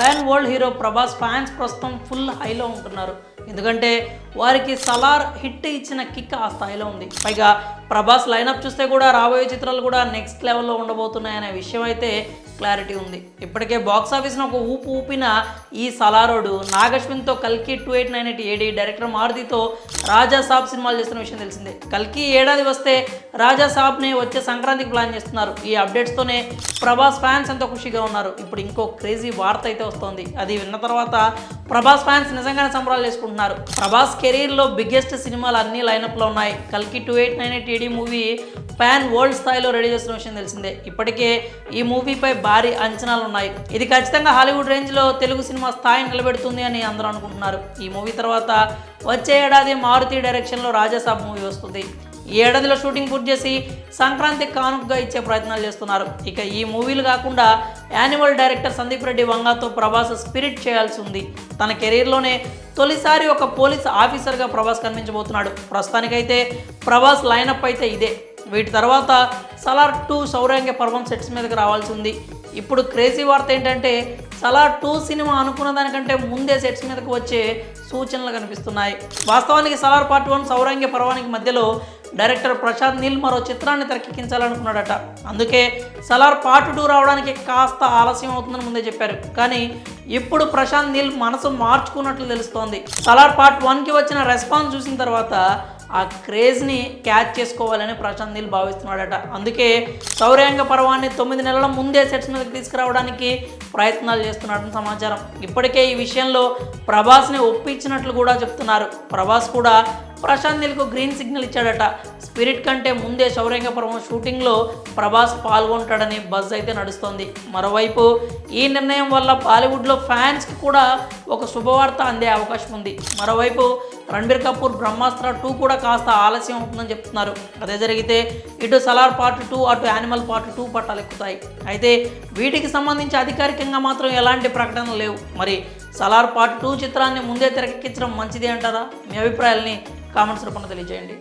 Pan world hero Prabhas fans ప్రస్తుతం full హైలో ఉంటున్నారు. ఎందుకంటే వారికి సలార్ హిట్ ఇచ్చిన కిక్ ఆ స్థాయిలో ఉంది. పైగా ప్రభాస్ లైనప్ చూస్తే కూడా రాబోయే చిత్రాలు కూడా నెక్స్ట్ లెవెల్లో ఉండబోతున్నాయనే విషయం అయితే క్లారిటీ ఉంది. ఇప్పటికే బాక్స్ ఆఫీస్ను ఒక ఊపు ఊపిన ఈ సలారోడు నాగశ్విన్తో కల్కి two eight nine eight AD director మారుతితో Raja Saab సినిమాలు చేస్తున్న విషయం తెలిసిందే. కల్కి ఏడాది వస్తే రాజా సాబ్ని వచ్చే సంక్రాంతికి ప్లాన్ చేస్తున్నారు. ఈ అప్డేట్స్తోనే ప్రభాస్ ఫ్యాన్స్ ఎంతో ఖుషిగా ఉన్నారు. ఇప్పుడు ఇంకో క్రేజీ వార్త అయితే వస్తోంది. అది విన్న తర్వాత ప్రభాస్ ఫ్యాన్స్ నిజంగానే సంబరాలు చేసుకుంటున్నారు. ప్రభాస్ కెరీర్లో బిగ్గెస్ట్ సినిమాలు అన్ని లైనప్లో ఉన్నాయి. కల్కి two eight nine eight AD movie pan world స్థాయిలో రెడీ చేస్తున్న విషయం తెలిసిందే. ఇప్పటికే ఈ మూవీపై భారీ అంచనాలు ఉన్నాయి. ఇది ఖచ్చితంగా హాలీవుడ్ రేంజ్లో తెలుగు సినిమా స్థాయి నిలబెడుతుంది అని అందరూ అనుకుంటున్నారు. ఈ మూవీ తర్వాత వచ్చే ఏడాది మారుతి డైరెక్షన్లో రాజాసాబ్ మూవీ వస్తుంది. ఈ ఏడాదిలో షూటింగ్ పూర్తి చేసి సంక్రాంతి కానుకగా ఇచ్చే ప్రయత్నాలు చేస్తున్నారు. ఇక ఈ మూవీలు కాకుండా యానిమల్ డైరెక్టర్ సందీప్ రెడ్డి వంగాతో ప్రభాస్ స్పిరిట్ చేయాల్సి ఉంది. తన కెరీర్లోనే తొలిసారి ఒక పోలీస్ ఆఫీసర్గా ప్రభాస్ కనిపించబోతున్నాడు. ప్రస్తుతానికైతే ప్రభాస్ లైనప్ అయితే ఇదే. వీటి తర్వాత సలార్ టూ సౌరాంగ పర్వం సెట్స్ మీదకి రావాల్సి ఉంది. ఇప్పుడు క్రేజీ వార్త ఏంటంటే సలార్ టూ సినిమా అనుకున్న దానికంటే ముందే సెట్స్ మీదకు వచ్చే సూచనలు కనిపిస్తున్నాయి. వాస్తవానికి సలార్ పార్ట్ వన్ సౌరాంగ్య పర్వానికి మధ్యలో డైరెక్టర్ ప్రశాంత్ నీల్ మరో చిత్రాన్ని తెరకెక్కించాలనుకున్నాడట. అందుకే సలార్ పార్ట్ టూ రావడానికి కాస్త ఆలస్యం అవుతుందని ముందే చెప్పారు. కానీ ఇప్పుడు ప్రశాంత్ నీల్ మనసు మార్చుకున్నట్లు తెలుస్తోంది. సలార్ పార్ట్ వన్కి వచ్చిన రెస్పాన్స్ చూసిన తర్వాత ఆ క్రేజ్ని క్యాచ్ చేసుకోవాలని ప్రశాంత్ నీల్ భావిస్తున్నాడట. అందుకే సౌర్యాంగ పర్వాన్ని తొమ్మిది నెలల ముందే సెట్స్ మీదకి తీసుకురావడానికి ప్రయత్నాలు చేస్తున్నాడని సమాచారం. ఇప్పటికే ఈ విషయంలో ప్రభాస్ని ఒప్పించినట్లు కూడా చెప్తున్నారు. ప్రభాస్ కూడా ప్రశాంత్ నీల్కు గ్రీన్ సిగ్నల్ ఇచ్చాడట. స్పిరిట్ కంటే ముందే శౌర్యంగపురం షూటింగ్లో ప్రభాస్ పాల్గొంటాడని బజ్ అయితే నడుస్తోంది. మరోవైపు ఈ నిర్ణయం వల్ల బాలీవుడ్లో ఫ్యాన్స్కి కూడా ఒక శుభవార్త అందే అవకాశం ఉంది. మరోవైపు రణబీర్ కపూర్ బ్రహ్మాస్త్ర టూ కూడా కాస్త ఆలస్యం అవుతుందని చెప్తున్నారు. అదే జరిగితే ఇటు సలార్ పార్ట్ టూ అటు యానిమల్ పార్ట్ టూ పట్టాలు ఎక్కుతాయి. అయితే వీటికి సంబంధించి అధికారికంగా మాత్రం ఎలాంటి ప్రకటనలు లేవు. మరి సలార్ పార్ట్ టూ చిత్రాన్ని ముందే తెరకెక్కించడం మంచిది అంటారా? మీ అభిప్రాయాల్ని కామెంట్స్ రూపంలో తెలియజేయండి.